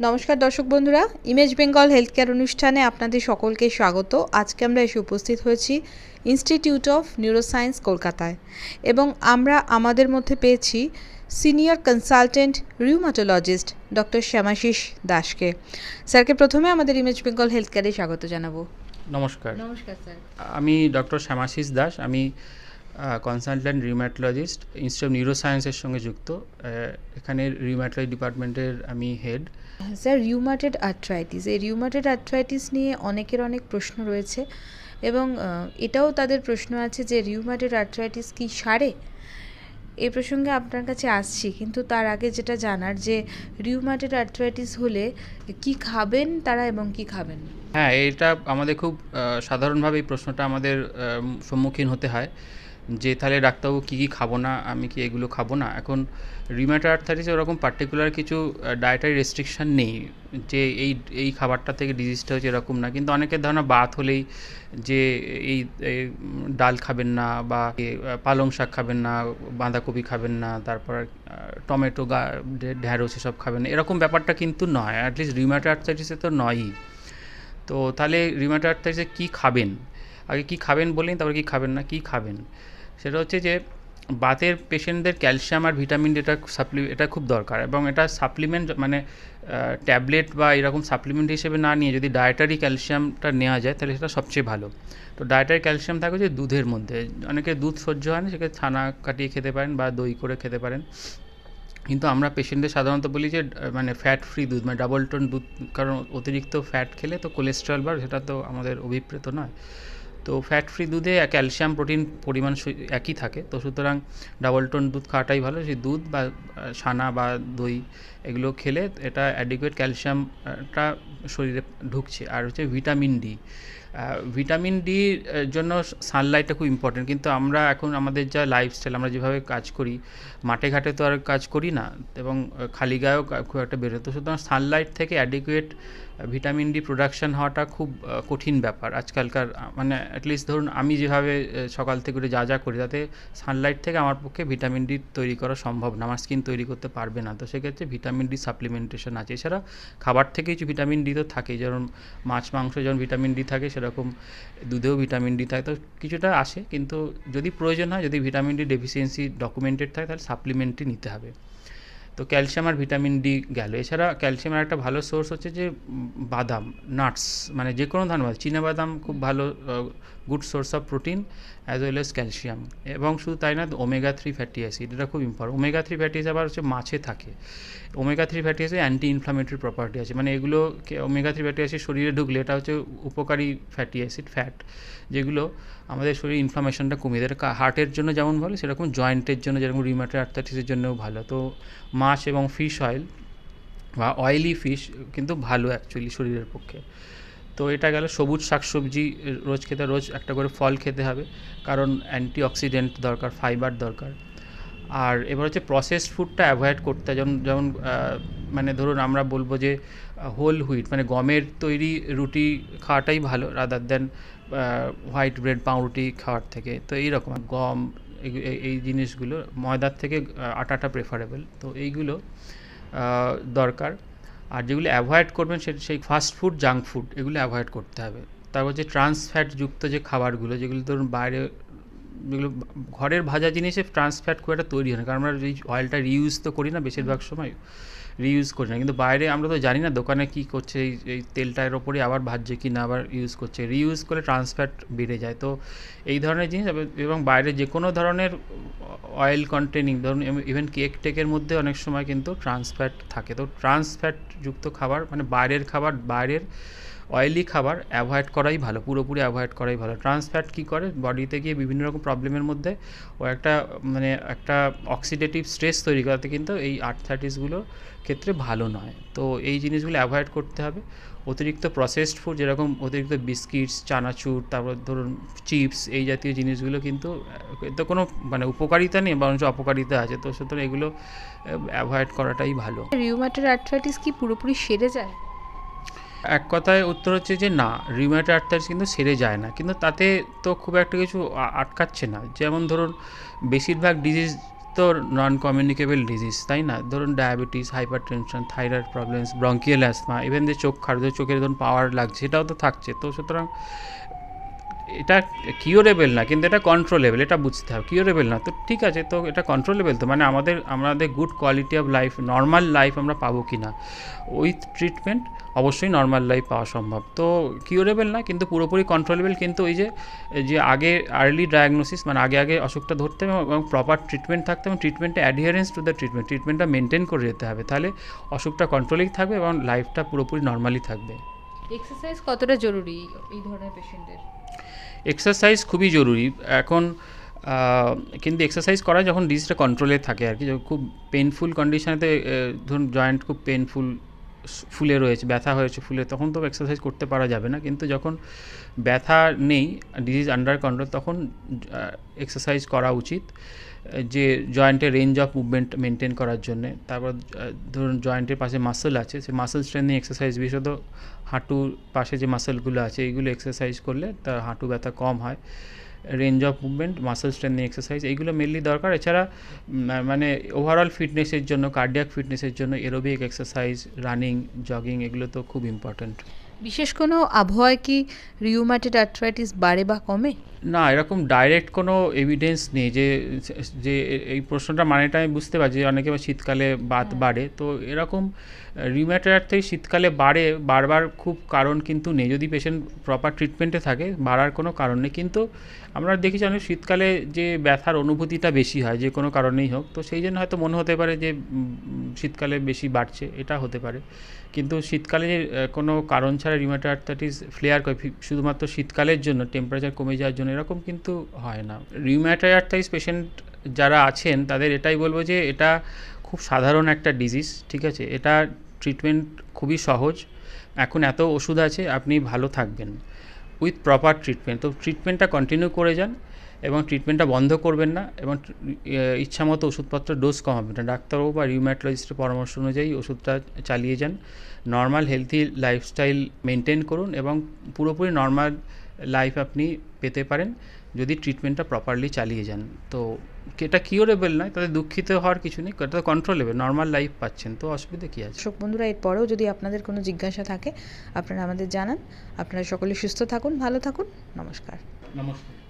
নমস্কার দর্শক বন্ধুরা ইমেজ বেঙ্গল হেলথ কেয়ার অনুষ্ঠানে আপনাদের সকলকে স্বাগত। আজকে আমরা এসে উপস্থিত হয়েছি ইনস্টিটিউট অফ নিউরোসায়েন্স কলকাতায় এবং আমরা আমাদের মধ্যে পেয়েছি senior consultant rheumatologist doctor Shyamasish দাসকে। স্যারকে প্রথমে আমাদের ইমেজ বেঙ্গল হেলথ কেয়ারে স্বাগত জানাব। নমস্কার। নমস্কার স্যার। আমি ডক্টর শ্যামাশিস দাস আমি কনসালট্যান্ট রিউম্যাটোলজিস্ট ইনস্টিটিউট অফ নিউরোসায়েন্সের সঙ্গে যুক্ত। এখানে রিউম্যাটোলজি ডিপার্টমেন্টের আমি হেড স্যার রিউমাটেড আর্থ্রাইটিস এই রিউমাটেড আর্থ্রাইটিস নিয়ে অনেকের অনেক প্রশ্ন রয়েছে এবং এটাও তাদের প্রশ্ন আছে যে রিউমাটেড আর্থ্রাইটিস কি সারে? এই প্রসঙ্গে আপনার কাছে আসছি কিন্তু তার আগে যেটা জানার যে রিউমাটেড আর্থ্রাইটিস হলে কি খাবেন তারা এবং কি খাবেন? হ্যাঁ এটা আমাদের খুব সাধারণভাবে এই প্রশ্নটা আমাদের সম্মুখীন হতে হয়। যে তাহলে ডাক্তারবাবু কী কী খাব না, আমি কি এগুলো খাব না, এখন রিমেটা আর্থারিসে ওরকম পার্টিকুলার কিছু ডায়েটারি রেস্ট্রিকশন নেই, যে এই এই খাবারটা থেকে ডিজিজটা হচ্ছে এরকম না, কিন্তু অনেকের ধারণা বাত হলেই যে এই ডাল খাবেন না বা পালং শাক খাবেন না, বাঁধাকপি খাবেন না, তারপর টমেটো, গা ঢ্যাঁড়স এসব খাবেন না, এরকম ব্যাপারটা কিন্তু নয় অ্যাটলিস্ট রিমেটা আর্থারিসে তো নয়ই। তো তাহলে রিউমাটয়েড আর্থ্রাইটিসে কী খাবেন? আগে কী খাবেন বলেন তারপরে কী খাবেন না, কী খাবেন? সেটা হচ্ছে যে বাতের পেশেন্টদের ক্যালসিয়াম আর ভিটামিন এটা সাপ্লি এটা খুব দরকার এবং এটা সাপ্লিমেন্ট মানে ট্যাবলেট বা এরকম সাপ্লিমেন্ট হিসেবে না নিয়ে যদি ডায়েটারি ক্যালসিয়ামটা নেওয়া যায় তাহলে সেটা সবচেয়ে ভালো। তো ডায়েটারি ক্যালসিয়াম থাকে যে দুধের মধ্যে। অনেকে দুধ সহ্য হয় না, সেক্ষেত্রে ছানা কাটিয়ে খেতে পারেন বা দই করে খেতে পারেন। কিন্তু আমরা পেশেন্টদের সাধারণত বলি যে মানে ফ্যাট ফ্রি দুধ মানে ডাবল টোন দুধ, কারণ অতিরিক্ত ফ্যাট খেলে তো কোলেস্ট্রল বাড়ে, সেটা তো আমাদের অভিপ্রেত নয়। তো ফ্যাট ফ্রি দুধে ক্যালসিয়াম প্রোটিন পরিমাণ একই থাকে। তো সুতরাং ডাবল টোন দুধ খাওয়াটাই ভালো। সেই দুধ বা ছানা বা দই এগুলো খেলে এটা অ্যাডিকুয়েট ক্যালসিয়ামটা শরীরে ঢুকছে। আর হচ্ছে ভিটামিন ডি ভিটামিন ডি জন্য সানলাইটটা খুব ইম্পর্টেন্ট কিন্তু আমরা এখন আমাদের যা লাইফস্টাইল আমরা যেভাবে কাজ করি, মাঠে ঘাটে তো আর কাজ করি না, এবং খালি গায়েও খুব একটা বেরোতো সুতরাং সানলাইট থেকে অ্যাডিকুয়েট ভিটামিন ডি প্রোডাকশন হওয়াটা খুব কঠিন ব্যাপার। আজকালকার মানে অ্যাটলিস্ট ধরুন আমি যেভাবে সকাল থেকে উঠে যা যা করি, তাতে সানলাইট থেকে আমার পক্ষে ভিটামিন ডি তৈরি করা সম্ভব না। আমার স্কিন তৈরি করতে পারবে না। তো সেক্ষেত্রে ভিটামিন ডি সাপ্লিমেন্টেশন আছে। এছাড়া খাবার থেকে কিছু ভিটামিন ডি তো থাকেই। যেমন মাছ, মাংস যেমন ভিটামিন ডি থাকে সেরকম দুধেও ভিটামিন ডি থাকে, তো কিছুটা আসে। কিন্তু যদি প্রয়োজন হয়, যদি ভিটামিন ডি ডেফিসিয়েন্সি ডকুমেন্টেড থাকে, তাহলে সাপ্লিমেন্টই নিতে হবে। তো ক্যালসিয়াম আর ভিটামিন ডি গেল। এছাড়া ক্যালসিয়ামের একটা ভালো সোর্স হচ্ছে যে বাদাম নাটস মানে যে কোনো ধরনের চীনা বাদাম খুব ভালো good source of protein as well as calcium এবং শুধু তাই না ওমেগা থ্রি ফ্যাটি অ্যাসিড এটা খুব ইম্পর্টেন্ট ওমেগা থ্রি ফ্যাটি আবার হচ্ছে মাছে থাকে। Omega three fatty acid anti inflammatory property আছে। মানে এগুলো ওমেগা থ্রি ফ্যাটি অ্যাসিড শরীরে ঢুকলে এটা হচ্ছে উপকারী ফ্যাটি অ্যাসিড ফ্যাট যেগুলো আমাদের শরীরে ইনফ্লামেশনটা কমিয়ে দেয়। হার্টের জন্য যেমন ভালো, সেরকম জয়েন্টের জন্য যেরকম রিমাটের আর্থাইটিসের জন্যও ভালো। তো মাছ এবং ফিশ অয়েল বা অয়েলি ফিশ কিন্তু ভালো অ্যাকচুয়ালি শরীরের পক্ষে। তো এটা গেল সবুজ শাকসবজি, রোজ খেতে রোজ একটা করে ফল খেতে হবে, কারণ অ্যান্টিঅক্সিডেন্ট দরকার, ফাইবার দরকার। আর এবার হচ্ছে প্রসেসড ফুডটা অ্যাভয়েড করতে, যেমন যেমন মানে ধরুন আমরা বলব যে হোল হুইট মানে গমের তৈরি রুটি খাওয়াটাই ভালো রাদার দেন হোয়াইট ব্রেড পাউরুটি খাওয়ার থেকে। তো এইরকম গম, এই জিনিসগুলো ময়দার থেকে আটাটা প্রেফারেবল তো এইগুলো দরকার। আর যেগুলো অ্যাভয়েড করবেন সে সেই ফাস্ট ফুড জাঙ্ক ফুড এগুলো অ্যাভয়েড করতে হবে। তারপর যে ট্রান্স ফ্যাটযুক্ত যে খাবারগুলো, যেগুলো ধরুন বাইরে যেগুলো ঘরের ভাজা জিনিসে ট্রান্স ফ্যাট খুব একটা তৈরি হয় না। কারণ আমরা এই অয়েলটা রিউজ তো করি না বেশিরভাগ সময় রিইউজ করি না। কিন্তু বাইরে আমরা তো জানি না দোকানে কী করছে এই এই তেলটার ওপরে আবার ভাজছে কি না আবার ইউজ করছে। রিইউজ করলে ট্রান্স ফ্যাট বেড়ে যায়। তো এই ধরনের জিনিস এব- এবং বাইরে যে কোনো ধরনের অয়েল কন্টেনিং ধরুন ইভেন কেক টেকের মধ্যে অনেক সময় কিন্তু ট্রান্স ফ্যাট থাকে। তো ট্রান্স ফ্যাট যুক্ত খাবার মানে বাইরের খাবার বাইরের অয়েলি খাবার অ্যাভয়েড করাই ভালো, পুরোপুরি অ্যাভয়েড করাই ভালো। ট্রান্স ফ্যাট কী করে? বডিতে গিয়ে বিভিন্ন রকম প্রবলেমের মধ্যে ও একটা মানে একটা অক্সিডেটিভ স্ট্রেস তৈরি করাতে কিন্তু এই আর্থাইটিসগুলো ক্ষেত্রে ভালো নয়। তো এই জিনিসগুলো অ্যাভয়েড করতে হবে। অতিরিক্ত প্রসেসড ফুড যেরকম অতিরিক্ত বিস্কিটস চানাচুর, তারপর ধরুন চিপস এই জাতীয় জিনিসগুলো কিন্তু, এতে কোনো মানে উপকারিতা নেই, বরঞ্চ অপকারিতা আছে। তো সুতরাং এগুলো অ্যাভয়েড করাটাই ভালো। রিউমাটেড আর্থ্রাইটিস কি পুরোপুরি সেরে যায়? এক কথায় উত্তর হচ্ছে যে না রিউম্যাটয়েড আর্থাইটিস কিন্তু সেরে যায় না। কিন্তু তাতে তো খুব একটা কিছু আটকাচ্ছে না। যেমন ধরুন, বেশিরভাগ ডিজিজ তো নন কমিউনিকেবল ডিজিজ তাই না? ধরুন diabetes hypertension thyroid problems bronchial asthma even যে চোখ খারাপ চোখের ধরুন পাওয়ার লাগছে, সেটাও তো থাকছে। তো সুতরাং এটা কিওরেবল না, কিন্তু এটা কন্ট্রোলেবল এটা বুঝতে হবে। কিওরেবল না, তো ঠিক আছে, তো এটা কন্ট্রোলেবল তো মানে আমাদের আমাদের good quality of life normal life আমরা পাবো কি না? উইথ ট্রিটমেন্ট অবশ্যই নর্মাল লাইফ পাওয়া সম্ভব। তো কিওরেবল না, কিন্তু পুরোপুরি কন্ট্রোলেবল কিন্তু ওই যে যে আগে আর্লি ডায়াগনোসিস মানে আগে আগে অসুখটা ধরতে হবে এবং প্রপার ট্রিটমেন্ট থাকতে এবং ট্রিটমেন্টে অ্যাডিয়ারেন্স টু দ্য ট্রিটমেন্ট ট্রিটমেন্টটা মেনটেন করে যেতে হবে। তাহলে অসুখটা কন্ট্রোলেই থাকবে এবং লাইফটা পুরোপুরি নর্মালি থাকবে। এক্সারসাইজ কতটা জরুরি এই ধরনের পেশেন্টের এক্সারসাইজ খুবই জরুরি। এখন কিন্তু এক্সারসাইজ করা যখন ডিজিজটা কন্ট্রোলে থাকে আর কি খুব পেনফুল কন্ডিশনেতে ধরুন জয়েন্ট খুব পেনফুল ফুলে রয়েছে, ব্যথা হয়েছে ফুলে, তখন তো এক্সারসাইজ করতে পারা যাবে না। কিন্তু যখন ব্যথা নেই ডিজিজ আন্ডার কন্ট্রোল তখন এক্সারসাইজ করা উচিত, যে জয়েন্টের রেঞ্জ অফ মুভমেন্ট মেনটেন করার জন্যে। তারপর ধরুন জয়েন্টের পাশে মাসেল আছে সেই মাসেল স্ট্রেন্থিং এক্সারসাইজ বিশেষত হাঁটুর পাশে যে মাসেলগুলো আছে এইগুলো এক্সারসাইজ করলে তার হাঁটু ব্যথা কম হয়। Range of movement muscle strengthening exercise এইগুলো মেনলি দরকার। এছাড়া মানে ওভারঅল ফিটনেসের জন্য কার্ডিয়াক ফিটনেসের জন্য এরোবিক এক্সারসাইজ রানিং জগিং এগুলো তো খুব ইম্পর্ট্যান্ট বিশেষ কোনো আবহাওয়ায় কি রিউম্যাটেড আর্থ্রাইটিস বাড়ে বা কমে? না এরকম ডাইরেক্ট কোনো এভিডেন্স নেই যে যে এই প্রশ্নটা মানেটা আমি বুঝতে পারছি যে অনেকে শীতকালে বাত বাড়ে। তো এরকম রিউম্যাটয়েড থেকে শীতকালে বাড়ে বারবার খুব কারণ কিন্তু নেই। যদি পেশেন্ট প্রপার ট্রিটমেন্টে থাকে বাড়ার কোনো কারণ নেই। কিন্তু আমরা দেখেছি অনেক শীতকালে যে ব্যথার অনুভূতিটা বেশি হয় যে কোনো কারণেই হোক। তো সেই জন্য হয়তো মনে হতে পারে যে শীতকালে বেশি বাড়ছে এটা হতে পারে। কিন্তু শীতকালে কোনো কারণ ছাড়া রিউম্যাটয়েড আর্থ্রাইটিস ফ্লেয়ার করে। শুধুমাত্র শীতকালের জন্য টেম্পারেচার কমে যাওয়ার জন্য এরকম কিন্তু হয় না। রিউম্যাটয়েড আর্থ্রাইটিস পেশেন্ট যারা আছেন, তাদের এটাই বলব যে, এটা খুব সাধারণ একটা ডিজিজ ঠিক আছে? এটা ট্রিটমেন্ট খুবই সহজ। এখন এত ওষুধ আছে, আপনি ভালো থাকবেন। উইথ প্রপার ট্রিটমেন্ট তো ট্রিটমেন্টটা কন্টিনিউ করে যান। এবং ট্রিটমেন্টটা বন্ধ করবেন না এবং ইচ্ছা মতো ওষুধপত্র ডোজ কমাবেন না। ডাক্তারবাবু বা রিউম্যাটোলজিস্টের পরামর্শ অনুযায়ী ওষুধটা চালিয়ে যান। নর্মাল হেলথি লাইফস্টাইল মেনটেন করুন এবং পুরোপুরি নর্মাল লাইফ আপনি পেতে পারেন যদি ট্রিটমেন্টটা প্রপারলি চালিয়ে যান। তো এটা কিওরেবল নয় তাতে দুঃখিত হওয়ার কিছু নেই এটা কন্ট্রোলেবল নর্মাল লাইফ পাচ্ছেন তো অসুবিধা কী আছে? দর্শক বন্ধুরা এরপরেও যদি আপনাদের কোনো জিজ্ঞাসা থাকে আপনারা আমাদের জানান। আপনারা সকলে সুস্থ থাকুন ভালো থাকুন নমস্কার। নমস্কার।